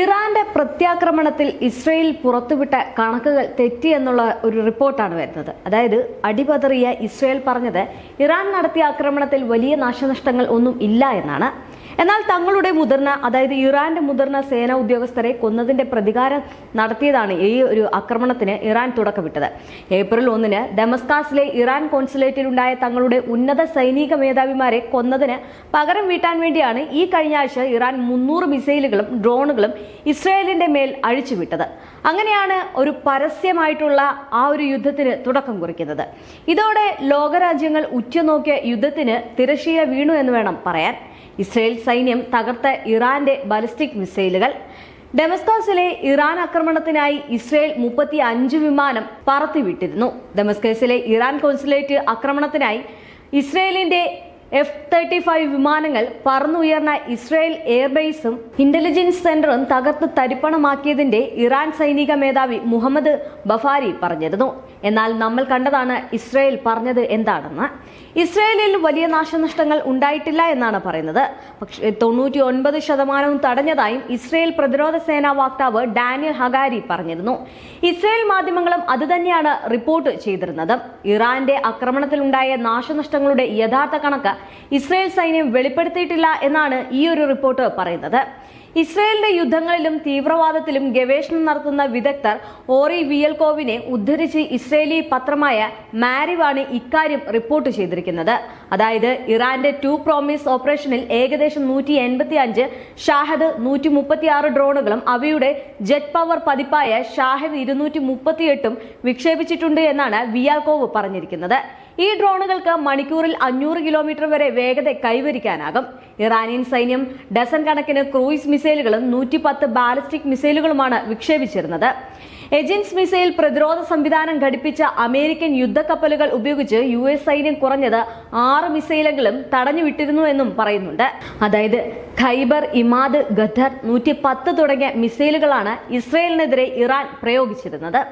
ഇറാന്റെ പ്രത്യാക്രമണത്തിൽ ഇസ്രയേൽ പുറത്തുവിട്ട കണക്കുകൾ തെറ്റി എന്നുള്ള ഒരു റിപ്പോർട്ടാണ് വരുന്നത്. അതായത് അടിപതറിയ ഇസ്രയേൽ പറഞ്ഞത് ഇറാൻ നടത്തിയ ആക്രമണത്തിൽ വലിയ നാശനഷ്ടങ്ങൾ ഒന്നും ഇല്ല എന്നാണ്. എന്നാൽ തങ്ങളുടെ മുതിർന്ന അതായത് ഇറാന്റെ മുതിർന്ന സേനാ ഉദ്യോഗസ്ഥരെ കൊന്നതിന്റെ പ്രതികാരം നടത്തിയതാണ് ഈ ഒരു ആക്രമണത്തിന് ഇറാൻ തുടക്കമിട്ടത്. ഏപ്രിൽ ഒന്നിന് ഡെമസ്കാസിലെ ഇറാൻ കോൺസുലേറ്റിലുണ്ടായ തങ്ങളുടെ ഉന്നത സൈനിക മേധാവിമാരെ കൊന്നതിന് പകരം വീട്ടാൻ വേണ്ടിയാണ് ഈ കഴിഞ്ഞ ആഴ്ച ഇറാൻ മുന്നൂറ് മിസൈലുകളും ഡ്രോണുകളും ഇസ്രായേലിന്റെ മേൽ അഴിച്ചുവിട്ടത്. അങ്ങനെയാണ് ഒരു പരസ്യമായിട്ടുള്ള ആ ഒരു യുദ്ധത്തിന് തുടക്കം കുറിക്കുന്നത്. ഇതോടെ ലോകരാജ്യങ്ങൾ ഉറ്റുനോക്കിയ യുദ്ധത്തിന് തിരശീല വീണു എന്ന് വേണം പറയാൻ. ഇസ്രയേൽ സൈന്യം തകർത്ത ഇറാന്റെ ബാലിസ്റ്റിക് മിസൈലുകൾ. ഡെമസ്കോസിലെ ഇറാൻ ആക്രമണത്തിനായി ഇസ്രയേൽ മുപ്പത്തി അഞ്ച് വിമാനം പറത്തിവിട്ടിരുന്നു. ഡെമസ്കസിലെ ഇറാൻ കോൺസുലേറ്റ് ആക്രമണത്തിനായി ഇസ്രയേലിന്റെ എഫ് തേർട്ടി ഫൈവ് വിമാനങ്ങൾ പറന്നുയർന്ന ഇസ്രായേൽ എയർബേസും ഇന്റലിജൻസ് സെന്ററും തകർത്ത് തരിപ്പണമാക്കിയതിന്റെ ഇറാൻ സൈനിക മേധാവി മുഹമ്മദ് ബഫാരി പറഞ്ഞിരുന്നു. എന്നാൽ നമ്മൾ കണ്ടതാണ് ഇസ്രായേൽ പറഞ്ഞത് എന്താണെന്ന്. ഇസ്രായേലിൽ വലിയ നാശനഷ്ടങ്ങൾ ഉണ്ടായിട്ടില്ല എന്നാണ് പറയുന്നത്. പക്ഷേ തൊണ്ണൂറ്റി ഒൻപത് ശതമാനവും തടഞ്ഞതായും ഇസ്രായേൽ പ്രതിരോധ സേനാ വക്താവ് ഡാനിയൽ ഹഗാരി പറഞ്ഞിരുന്നു. ഇസ്രായേൽ മാധ്യമങ്ങളും അതുതന്നെയാണ് റിപ്പോർട്ട് ചെയ്തിരുന്നത്. ഇറാന്റെ ആക്രമണത്തിലുണ്ടായ നാശനഷ്ടങ്ങളുടെ യഥാർത്ഥ കണക്ക് ഇസ്രായേൽ സൈന്യം വെളിപ്പെടുത്തിയിട്ടില്ല എന്നാണ് ഈ ഒരു റിപ്പോർട്ട് പറയുന്നത്. ഇസ്രായേലിന്റെ യുദ്ധങ്ങളിലും തീവ്രവാദത്തിലും ഗവേഷണം നടത്തുന്ന വിദഗ്ധർ ഓറി വിയൽകോവിനെ ഉദ്ധരിച്ച് ഇസ്രയേലി പത്രമായ മാരിവാണ് ഇക്കാര്യം റിപ്പോർട്ട് ചെയ്തിരിക്കുന്നത്. അതായത് ഇറാന്റെ ടു പ്രോമിസ് ഓപ്പറേഷനിൽ ഏകദേശം നൂറ്റി എൺപത്തി അഞ്ച് ഷാഹദ് നൂറ്റി മുപ്പത്തി ആറ് ഡ്രോണുകളും അവയുടെ ജെറ്റ് പവർ പതിപ്പായ ഷാഹദ് ഇരുന്നൂറ്റി മുപ്പത്തിയെട്ടും വിക്ഷേപിച്ചിട്ടുണ്ട് എന്നാണ് വിയാൽകോവ് പറഞ്ഞിരിക്കുന്നത്. ഈ ഡ്രോണുകൾക്ക് മണിക്കൂറിൽ അഞ്ഞൂറ് കിലോമീറ്റർ വരെ വേഗത കൈവരിക്കാനാകും. ഇറാനിയൻ സൈന്യം ഡസൻ കണക്കിന് ക്രൂയിസ് മിസൈലുകളും നൂറ്റി പത്ത് ബാലിസ്റ്റിക് മിസൈലുകളുമാണ് വിക്ഷേപിച്ചിരുന്നത്. എജിൻസ് മിസൈൽ പ്രതിരോധ സംവിധാനം ഘടിപ്പിച്ച അമേരിക്കൻ യുദ്ധക്കപ്പലുകൾ ഉപയോഗിച്ച് യു എസ് സൈന്യം കുറഞ്ഞത് ആറ് മിസൈലെങ്കിലും തടഞ്ഞു വിട്ടിരുന്നു എന്നും പറയുന്നുണ്ട്. അതായത് ഖൈബർ ഇമാദ് ഗദ്ദർ നൂറ്റി പത്ത് തുടങ്ങിയ മിസൈലുകളാണ് ഇസ്രയേലിനെതിരെ ഇറാൻ പ്രയോഗിച്ചിരുന്നത്.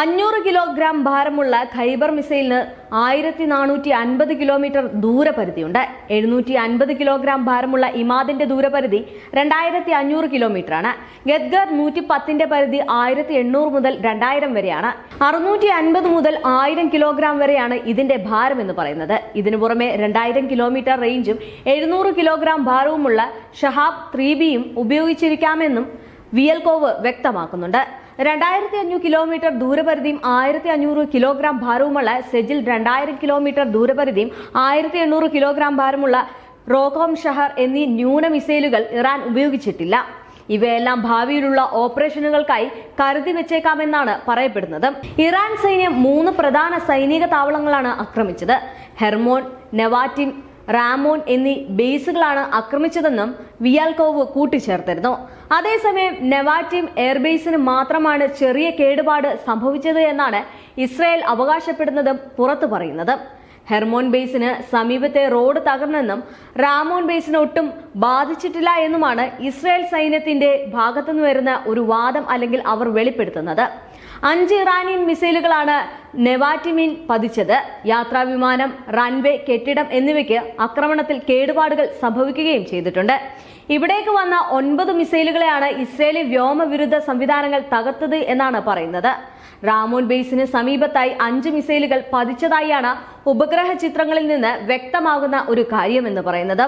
അഞ്ഞൂറ് കിലോഗ്രാം ഭാരമുള്ള ഖൈബർ മിസൈലിന് ആയിരത്തി നാനൂറ്റി അൻപത് കിലോമീറ്റർ ദൂരപരിധിയുണ്ട്. എഴുന്നൂറ്റി അൻപത് കിലോഗ്രാം ഭാരമുള്ള ഇമാദിന്റെ ദൂരപരിധി രണ്ടായിരത്തി അഞ്ഞൂറ് കിലോമീറ്റർ ആണ് ഗദ്ഗർ നൂറ്റി പത്തിന്റെ പരിധി ആയിരത്തി എണ്ണൂറ് മുതൽ രണ്ടായിരം വരെയാണ്. അറുന്നൂറ്റി അൻപത് മുതൽ ആയിരം കിലോഗ്രാം വരെയാണ് ഇതിന്റെ ഭാരം എന്ന് പറയുന്നത്. ഇതിനു പുറമെ രണ്ടായിരം കിലോമീറ്റർ റേഞ്ചും എഴുന്നൂറ് കിലോഗ്രാം ഭാരവുമുള്ള ഷഹാബ് ത്രീ ബിയും ഉപയോഗിച്ചിരിക്കാമെന്നും വിയൽകോവ് വ്യക്തമാക്കുന്നുണ്ട്. രണ്ടായിരത്തി അഞ്ഞൂറ് കിലോമീറ്റർ ദൂരപരിധിയും ആയിരത്തി അഞ്ഞൂറ് കിലോഗ്രാം ഭാരവുമുള്ള സെജിൽ രണ്ടായിരം കിലോമീറ്റർ ദൂരപരിധിയും ആയിരത്തി എണ്ണൂറ് കിലോഗ്രാം ഭാരമുള്ള റോകോം ഷഹർ എന്നീ ന്യൂന മിസൈലുകൾ ഇറാൻ ഉപയോഗിച്ചിട്ടില്ല. ഇവയെല്ലാം ഭാവിയിലുള്ള ഓപ്പറേഷനുകൾക്കായി കരുതി വെച്ചേക്കാമെന്നാണ് പറയപ്പെടുന്നത്. ഇറാൻ സൈന്യം മൂന്ന് പ്രധാന സൈനിക താവളങ്ങളാണ് ആക്രമിച്ചത്. ഹെർമോൺ നെവാറ്റിം റാമോൻ എന്നീ ബേസുകളാണ് ആക്രമിച്ചതെന്നും വിയാൽകോവ് കൂട്ടിച്ചേർത്തിരുന്നു. അതേസമയം നെവാറ്റിം എയർബേസിന് മാത്രമാണ് ചെറിയ കേടുപാട് സംഭവിച്ചത് എന്നാണ് ഇസ്രായേൽ അവകാശപ്പെടുന്നതും പുറത്തു പറയുന്നത്. ഹെർമോൺ ബേസിന് സമീപത്തെ റോഡ് തകർന്നെന്നും റാമോൺ ബേസിന് ഒട്ടും ബാധിച്ചിട്ടില്ല എന്നുമാണ് ഇസ്രായേൽ സൈന്യത്തിന്റെ ഭാഗത്തുനിന്ന് വരുന്ന ഒരു വാദം അല്ലെങ്കിൽ അവർ വെളിപ്പെടുത്തുന്നത്. അഞ്ച് ഇറാനിയൻ മിസൈലുകളാണ് നെവാറ്റിമിൻ പതിച്ചത്. യാത്രാ വിമാനം റൺവേ കെട്ടിടം എന്നിവയ്ക്ക് ആക്രമണത്തിൽ കേടുപാടുകൾ സംഭവിക്കുകയും ചെയ്തിട്ടുണ്ട്. ഇവിടേക്ക് വന്ന ഒൻപത് മിസൈലുകളെയാണ് ഇസ്രയേലി വ്യോമവിരുദ്ധ സംവിധാനങ്ങൾ തകർത്തത് എന്നാണ് പറയുന്നത്. റാമോൻ ബേസിന് സമീപത്തായി അഞ്ച് മിസൈലുകൾ പതിച്ചതായാണ് ഉപഗ്രഹ ചിത്രങ്ങളിൽ നിന്ന് വ്യക്തമാകുന്ന ഒരു കാര്യമെന്ന് പറയുന്നത്.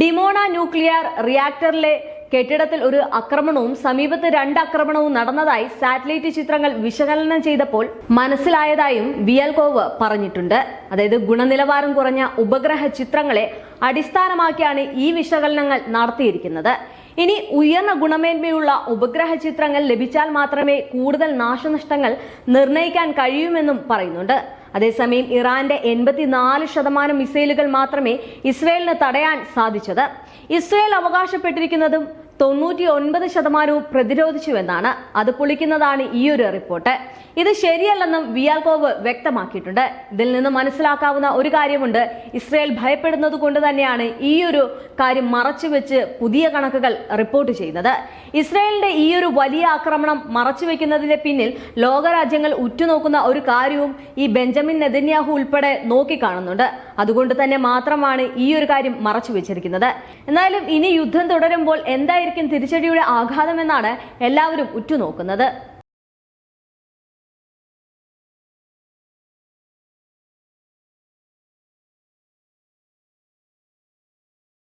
ഡിമോണ ന്യൂക്ലിയർ റിയാക്ടറിലെ കെട്ടിടത്തിൽ ഒരു ആക്രമണവും സമീപത്ത് രണ്ട് ആക്രമണവും നടന്നതായി സാറ്റലൈറ്റ് ചിത്രങ്ങൾ വിശകലനം ചെയ്തപ്പോൾ മനസ്സിലായതായും വിയൽകോവ് പറഞ്ഞിട്ടുണ്ട്. അതായത് ഗുണനിലവാരം കുറഞ്ഞ ഉപഗ്രഹ ചിത്രങ്ങളെ അടിസ്ഥാനമാക്കിയാണ് ഈ വിശകലനങ്ങൾ നടത്തിയിരിക്കുന്നത്. ഇനി ഉയർന്ന ഗുണമേന്മയുള്ള ഉപഗ്രഹ ചിത്രങ്ങൾ ലഭിച്ചാൽ മാത്രമേ കൂടുതൽ നാശനഷ്ടങ്ങൾ നിർണയിക്കാൻ കഴിയുമെന്നും പറയുന്നുണ്ട്. അതേസമയം ഇറാന്റെ എൺപത്തിനാല് ശതമാനം മിസൈലുകൾ മാത്രമേ ഇസ്രയേലിന് തടയാൻ സാധിച്ചത്. ഇസ്രയേൽ അവകാശപ്പെട്ടിരിക്കുന്നതും തൊണ്ണൂറ്റി ഒൻപത് ശതമാനവും പ്രതിരോധിച്ചുവെന്നാണ് അത് പൊളിക്കുന്നതാണ് ഈ ഒരു റിപ്പോർട്ട്. ഇത് ശരിയല്ലെന്നും വിയാൽകോവ് വ്യക്തമാക്കിയിട്ടുണ്ട്. ഇതിൽ നിന്ന് മനസ്സിലാക്കാവുന്ന ഒരു കാര്യമുണ്ട്. ഇസ്രയേൽ ഭയപ്പെടുന്നത് കൊണ്ട് തന്നെയാണ് ഈ ഒരു കാര്യം മറച്ചുവെച്ച് പുതിയ കണക്കുകൾ റിപ്പോർട്ട് ചെയ്യുന്നത്. ഇസ്രയേലിന്റെ ഈ ഒരു വലിയ ആക്രമണം മറച്ചുവെക്കുന്നതിന്റെ പിന്നിൽ ലോകരാജ്യങ്ങൾ ഉറ്റുനോക്കുന്ന ഒരു കാര്യവും ഈ ബെഞ്ചമിൻ നെതന്യാഹു ഉൾപ്പെടെ നോക്കിക്കാണുന്നുണ്ട്. അതുകൊണ്ട് തന്നെ മാത്രമാണ് ഈ ഒരു കാര്യം മറച്ചു വെച്ചിരിക്കുന്നത് എന്നാലും ഇനി യുദ്ധം തുടരുമ്പോൾ എന്തായിരിക്കും തിരിച്ചടിയുടെ ആഘാതമെന്നാണ് എല്ലാവരും ഉറ്റുനോക്കുന്നത്